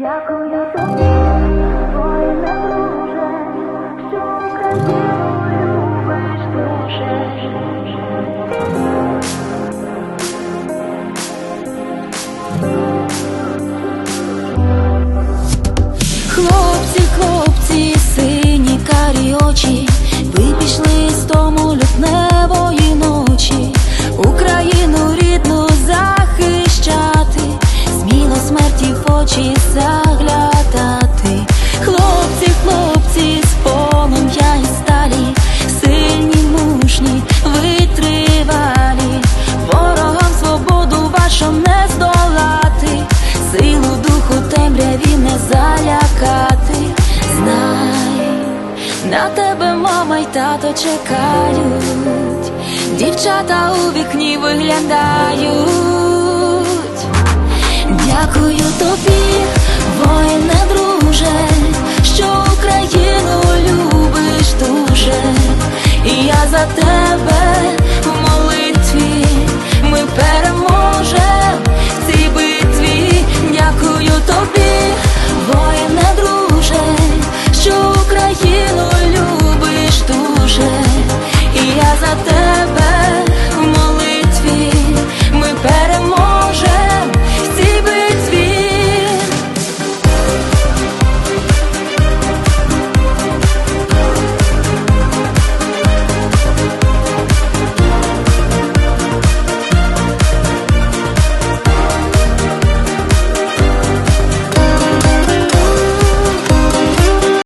要哭要。Дідові не залякати, знай, на тебе мама й тато чекають, дівчата у вікні виглядають, дякую тобі, воїне друг. тобі.